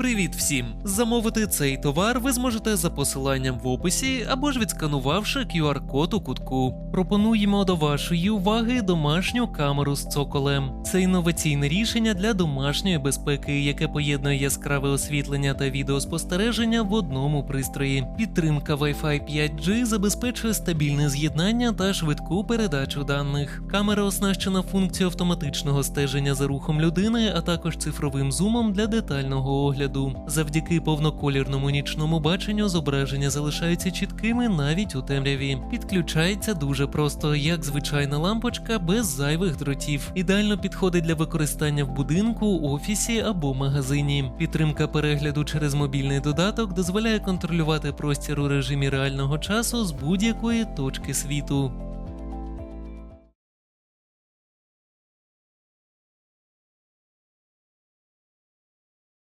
Привіт всім! Замовити цей товар ви зможете за посиланням в описі або ж відсканувавши QR-код у кутку. Пропонуємо до вашої уваги домашню камеру з цоколем. Це інноваційне рішення для домашньої безпеки, яке поєднує яскраве освітлення та відеоспостереження в одному пристрої. Підтримка Wi-Fi 5G забезпечує стабільне з'єднання та швидку передачу даних. Камера оснащена функцією автоматичного стеження за рухом людини, а також цифровим зумом для детального огляду. Завдяки повноколірному нічному баченню зображення залишаються чіткими навіть у темряві. Підключається дуже просто, як звичайна лампочка без зайвих дротів. Ідеально підходить для використання в будинку, офісі або магазині. Підтримка перегляду через мобільний додаток дозволяє контролювати простір у режимі реального часу з будь-якої точки світу.